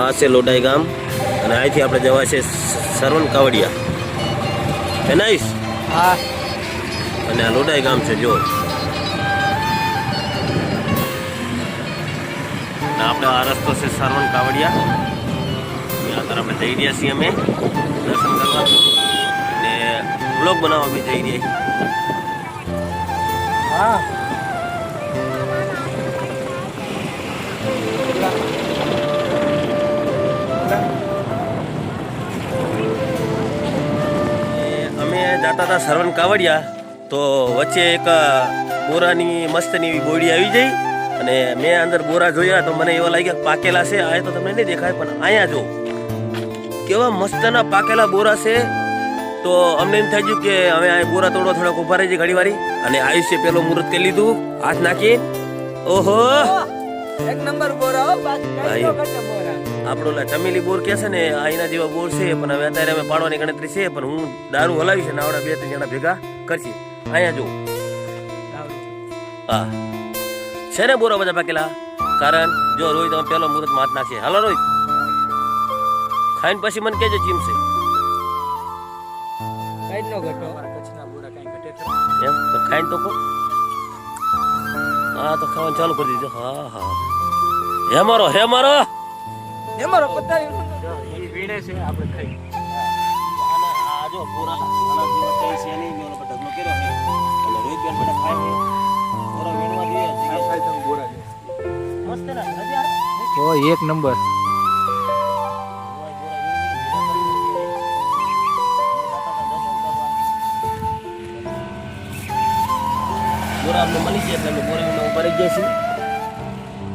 આ છે લોડાઈ ગામ અને અહીંથી આપણે જવા છે સરવણ કાવડિયા. નાઈશ હા. અને આ લોડાઈ ગામ છે જો આપણે આ રસ્તો છે સરવણ કાવડિયા. ત્યાં તરફ આપણે જઈ રહ્યા છીએ અમે. દર્શન કરવા. અને બ્લોગ બનાવવા બી જઈ રહ્યા હા. જતા હતા સરવણ કાવડિયા તો વચ્ચે એક બોરાની મસ્તની એવી બોડી આવી જઈ અને મેં અંદર બોરા જોયા તો મને એવા લાગ્યા પાકેલા છે આ તો તમને નહીં દેખાય પણ અહીંયા જો. કેવા મસ્તના પાકેલા બોરા છે. તો અમને એમ થઈ ગયું કે હવે આ બોરા તોડવા થોડાક ઊભા રહી ઘડી વારી અને આયુષ્ય પેલો મુહૂર્ત કરી લીધું. હાથ નાખી ઓહો! એક નંબર બોરા આપણો ચમેલી બોર કે છે ને આ એના જેવા બોર છે પણ હવે અત્યારે અમે પાડવાની ગણતરી છે પણ હું દારૂ હલાવી છે ને આવડા બે ત્રણ જણા ભેગા કરશે. અહીંયા જો હા. છે ને બોરો બધા પાકેલા? કારણ જો રોહિત અમે પેલો મુહૂર્ત હાથ નાખીએ હાલો રોહિત. ખાઈને પછી મને કેજો ચીમશે એમ? તો ખાઈને તો કહો. હા તો ખાવાનું ચાલુ કરી દીધું. હા હા. હે મારો હે મારો! એ મારો પતાવી એ વીણે છે આપણે ખાઈ. આ જો પૂરા આના જેવા કઈ છે નહીં મેં પર ઢગલો કર્યો છે. અને રોહિતબેન બેટા ખાય છે. પૂરા વીણવા જોઈએ મસ્ત ના નથી આ એક નંબર. બોરા અમને મળી જાય એટલે અમે બોરા ગયા છીએ.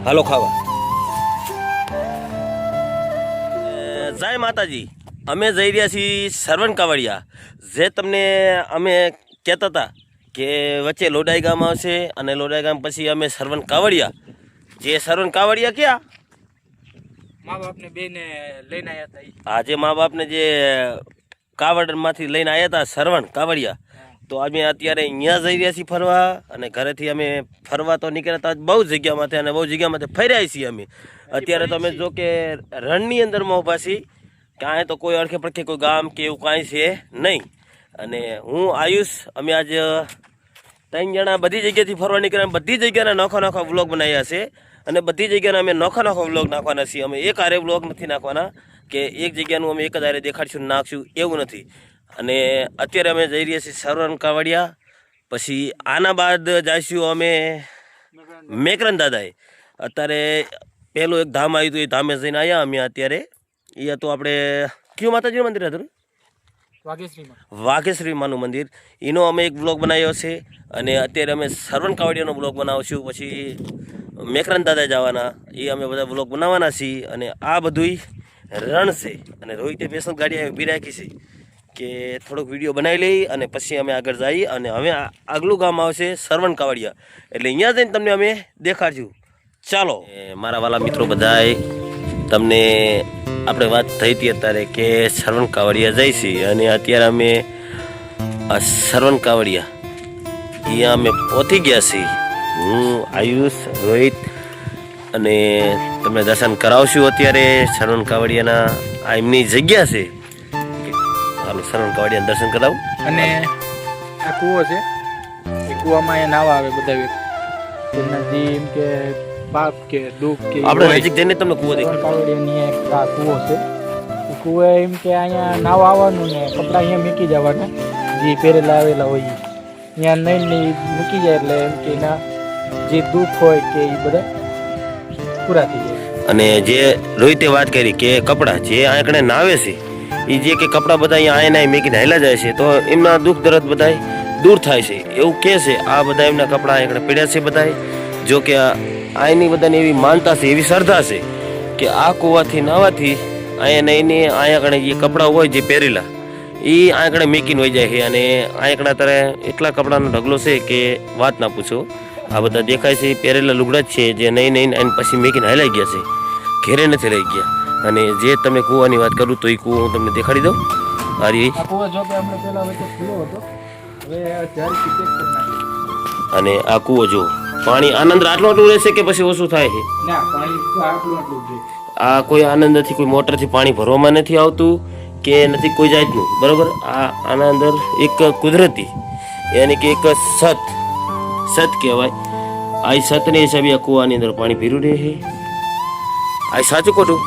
હાલો ખાવા. જય માતાજી. અમે જઈ રહ્યા છીએ સરવણ કાવડિયા. જે તમને અમે કહેતા હતા કે વચ્ચે લોડાઈ ગામ આવશે અને લોડાઈ ગામ પછી અમે સરવણ કાવડિયા. જે સરવણ કાવડિયા ક્યાં? મા બાપને બેને લઈને આવ્યા હતા આજે મા બાપને જે કાવડમાંથી લઈને આવ્યા હતા સરવણ કાવડિયા. તો અમે અત્યારે અહીંયા જઈ રહ્યા છીએ ફરવા અને ઘરેથી અમે ફરવા તો નીકળ્યા હતા, બહુ જગ્યામાંથી અને બહુ જગ્યામાંથી ફર્યા છીએ અમે. અત્યારે તો અમે જો કે રણની અંદરમાં ઊભા છીએ. ક્યાંય તો કોઈ અડખે પડખે કોઈ ગામ કે એવું કાંઈ છે નહીં. અને હું, આયુષ, અમે આજ ત્રણ જણા બધી જગ્યાથી ફરવા નીકળ્યા બધી જગ્યાના નોખા નોખા વ્લોગ બનાવ્યા છે. અને બધી જગ્યાના અમે નોખા નોખા વ્લોગ નાખવાના છીએ. અમે એક હારે વ્લોગ નથી નાખવાના કે એક જગ્યાનું અમે એક જ આરે દેખાડશું, નાખશું એવું નથી. અને અત્યારે અમે જઈ રહ્યા છીએ સરવણ કાવડિયા. પછી આના બાદ જઈશું અમે મેકરન દાદાએ. અત્યારે પહેલું એક ધામ આવ્યું હતું એ ધામે જઈને આવ્યા અમે અત્યારે. એ હતું આપણે કયું માતાજીનું મંદિર હતું? વાઘેશ્રીમાં. માનું મંદિર. એનો અમે એક બ્લોગ બનાવ્યો છે અને અત્યારે અમે સરવણ કાવડિયાનો બ્લોગ બનાવશું. પછી મેકરન દાદા જવાના. એ અમે બધા બ્લોગ બનાવવાના છીએ અને આ બધુંય રણ છે અને રોહિતે બેસન ગાડી ઊભી રાખી છે. કે થોડોક વીડિયો બનાવી લઈ અને પછી અમે આગળ જઈએ અને હવે આગલું ગામ આવશે સરવણ કાવડિયા. એટલે અહીંયા જઈને તમને અમે દેખાડશું. ચાલો. મારા વાલા મિત્રો બધાએ તમને આપણે વાત થઈ હતી અત્યારે કે સરવણ કાવડિયા જઈશી અને અત્યારે અમે સરવણ કાવડિયા, અહીંયા અમે પહોંચી ગયા છીએ. હું આયુષ રોહિત અને તમને દર્શન કરાવશું અત્યારે સરવણ કાવડિયાના આ એમની જગ્યા છે. હાલો સરવણ કાવડિયા દર્શન કરાવું. અને આ કૂવો છે એ કૂવામાં અહીંયા નાવા આવે બધા તેમના એમ કે પાપ કે દુઃખ કે આપણે નજીક જઈને તમને કૂવો દેખાય. કાવડિયાની એક આ કૂવો છે. એ કૂવો એમ કે અહીંયા નાવા આવવાનું ને કપડાં અહીંયા મૂકી જવાના. જે પહેરેલા આવેલા હોય. અહીંયા નહીં ને મૂકી જાય એટલે એમ કે એના જે દુઃખ હોય કે એ બધા પૂરા થઈ જાય. અને જે રોહિતે વાત કરી કે કપડાં જે આંકડે નાવે છે એ જે કે કપડાં બધા અહીંયા આયના અહીં મેકીને હાલ્યા જાય છે, તો એમના દુઃખ દર્દ બધા દૂર થાય છે. એવું કહે છે, આ બધા એમના કપડાં એકડે પડ્યા છે બધા જો કે આયની બધાને એવી માનતા છે, એવી શ્રદ્ધા છે કે આ કૂવાથી નાવાથી અહીંયા નહીં અહીંયા કણે જે કપડાં હોય જે પહેરેલા એ આંકડે મેકીને હોય જાય છે. અને આંકડા તારે એટલા કપડાનો ઢગલો છે કે વાત ના પૂછો. આ બધા દેખાય છે પહેરેલા લુગડા જ છે, જે નહીં નહીં અને પછી મેકીને હલાઈ ગયા છે. ઘેરે નથી રહી ગયા. અને જે તમે કૂવાની વાત કરું તો એ કૂવો હું તમને દેખાડી દઉં. નાખ્યો અને આ કૂવો જો પાણી આનંદ આટલું આટલું રહેશે કે પછી ઓછું થાય છે? આ કોઈ આનંદ નથી કોઈ મોટરથી પાણી ભરવામાં નથી આવતું કે નથી કોઈ જાતનું. બરાબર? આ આના અંદર એક કુદરતી યાની કે એક સત સત કહેવાય. આ સતને હિસાબે આ કૂવાની અંદર પાણી પીરું રહે છે. આ સાચું ખોટું?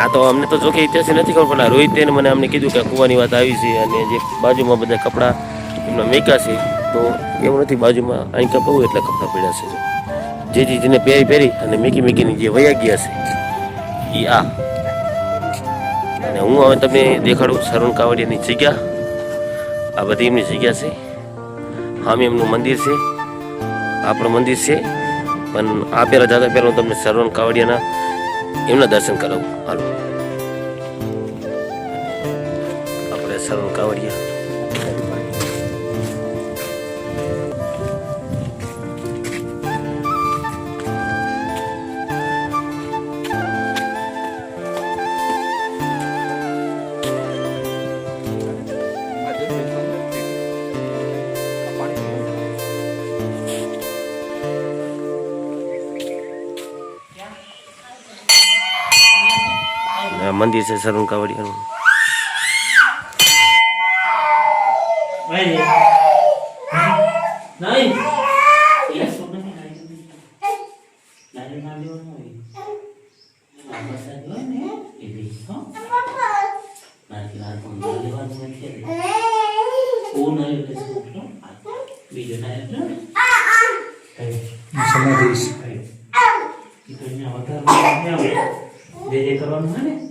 આ તો અમને તો જોકે ઇતિહાસી નથી ખબર, પણ રોહિતે મને અમને કીધું કે કૂવાની વાત આવી છે અને જે બાજુમાં બધા કપડાં એમના મેકા છે, તો એવું નથી બાજુમાં અહીં કપાવું એટલે કપડાં પડ્યા છે. જો. જે ચીજને પહેરી પહેરી અને મેકી મેકીની જે વયા ગયા છે એ આ. અને હું હવે તમને દેખાડું સરુણ કાવડિયાની જગ્યા. આ બધી એમની જગ્યા છે. હામે એમનું મંદિર છે. આપણું મંદિર છે. પણ આ પહેલાં જતા પહેલાં હું તમને સર્વણ કાવડિયાના એમના દર્શન કરાવું. હાલો. આપણે સર્વણ કાવડિયા મંદિર છે સર્વણ કાવડિયાનું સમાધિ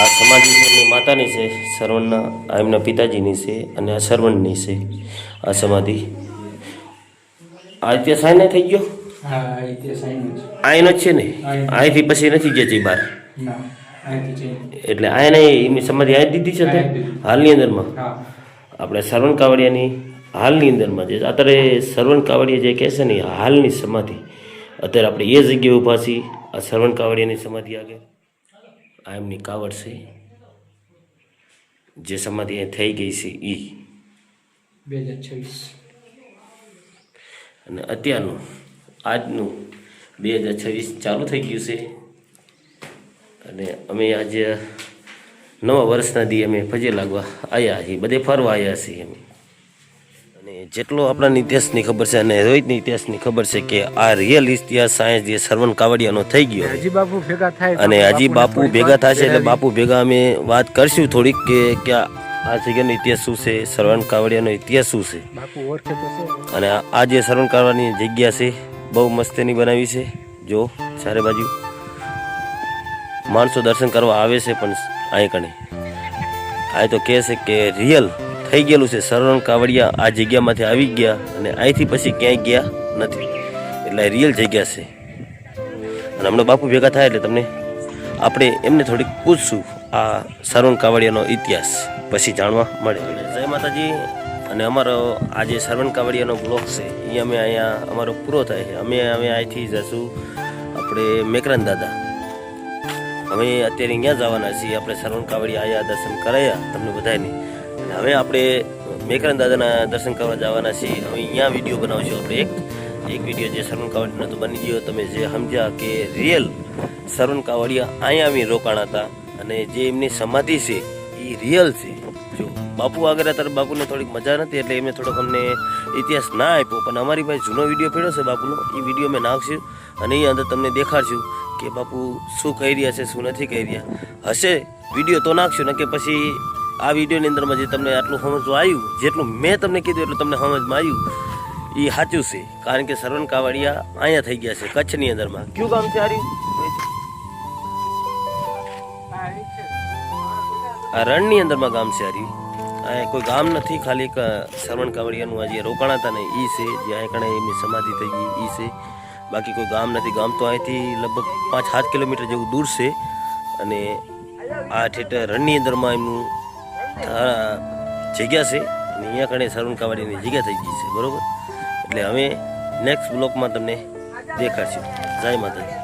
આ સમાધિ એમની માતાની છે, સરવણના, આ એમના પિતાજીની છે અને આ સરવણની છે, આ સમાધિ. આ ત્યાં સાઈને થઈ ગયો? છે જ છે ને? અહીંથી પછી નથી જતી બહાર? એટલે આને એમની સમાધિ આ દીધી છે? હાલની અંદરમાં? આપણે સરવણ કાવડિયાની હાલની અંદરમાં જે અત્યારે સરવણ કાવડિયા જે કહે છે ને હાલની સમાધિ. અત્યારે આપણે એ જગ્યાએ ઊભા છીએ. આ શ્રવણ કાવડિયાની સમાધિ આગળ. આ એમની કાવડ છે. જે સમાધિ અહીં થઈ ગઈ છે એ બે હજાર છવ્વીસ. અને અત્યારનું આજનું બે હજાર છવ્વીસ ચાલુ થઈ ગયું છે. અને અમે આજે નવા વર્ષના દી અમે ફજે લાગવા આવ્યા છીએ. બધે ફરવા આવ્યા છીએ અમે. જેટલો આપણા ઇતિહાસની ખબર છે અને રોહિતની ઇતિહાસની ખબર છે કે આ રિયલ ઇતિહાસ સાયન્સ જે સરવન કાવડિયાનો થઈ ગયો હજી બાપુ ભેગા થાય અને હજી બાપુ ભેગા થશે એટલે બાપુ ભેગા અમે વાત કરશું થોડીક કે કે આ જગ્યાનો ઇતિહાસ શું છે સરવણ કાવડિયાનો ઇતિહાસ શું છે. અને આ જે શરણ કાવડિયાની જગ્યા છે બહુ મસ્તીની બનાવી છે. જો ચારે બાજુ માણસો દર્શન કરવા આવે છે પણ અહીં કણે. આ તો કહે છે કે રિયલ થઈ ગયેલું છે. સરવણ કાવડિયા આ જગ્યામાંથી આવી ગયા અને અહીંથી પછી ક્યાંય ગયા નથી. એટલે રિયલ જગ્યા છે. અને હમણાં બાપુ ભેગા થાય એટલે તમને આપણે એમને થોડીક પૂછશું. આ સરવણ કાવડિયાનો ઇતિહાસ પછી જાણવા મળે. જય માતાજી. અને અમારો આ જે સરવણ કાવડિયાનો બ્લોક છે એ અમે અહીંયા અમારો પૂરો થાય છે. અમે અમે અહીંથી જશું આપણે મેકરાન દાદા. અમે અત્યારે અહીંયા જવાના છીએ. આપણે સરવણ કાવડિયા આયા દર્શન કરાયા. તમને બધાને હવે આપણે મેકરાન દાદાના દર્શન કરવા જવાના છીએ. હવે અહીંયા વીડિયો બનાવશું આપણે એક. એક વીડિયો જે સરવણ કાવડિયાનો તો બની ગયો. તમે જે સમજ્યા કે રિયલ સરવણ કાવડિયા અહીંયા અમે રોકાણા હતા અને જે એમની સમાધિ છે, એ રિયલ છે. જો બાપુ આગળ અત્યારે બાપુને થોડીક મજા નથી, એટલે એમને થોડોક અમને ઇતિહાસ ના આપ્યો. પણ અમારી પાસે જૂનો વીડિયો પડ્યો છે બાપુનો. એ વીડિયો મેં નાખશું અને એ અંદર તમને દેખાડશું કે બાપુ શું કહી રહ્યા છે, શું નથી કહી રહ્યા. હશે. વીડિયો તો નાખશું ને કે પછી આ વિડીયોની અંદરમાં જે તમને આટલું સમજવા આવ્યું, જેટલું મેં તમને કીધું એટલું તમને સમજમાં આવ્યું એ સાચું છે. કારણ કે સરવણ કાવડિયા અહીંયા થઈ ગયા છે, કચ્છની અંદરમાં. કયું ગામ છે આર્યું આ રણની અંદરમાં ગામ છે આર્યું અહીંયા કોઈ ગામ નથી, ખાલી એક સરવણ કાવડિયાનું આ જે રોકાણ હતા ને એ છે, જે અહીં કણે એમની સમાધિ થઈ ગઈ એ છે. બાકી કોઈ ગામ નથી, ગામ તો અહીંથી લગભગ પાંચ સાત કિલોમીટર જેવું દૂર છે. અને આ ઠેઠ રણની અંદરમાં એમનું જગ્યા છે, અને અહીંયા કણે સરુણ કાવાડીની જગ્યા થઈ ગઈ છે, બરાબર? એટલે હવે નેક્સ્ટ બ્લોકમાં તમને દેખાડશું. જય માતાજી.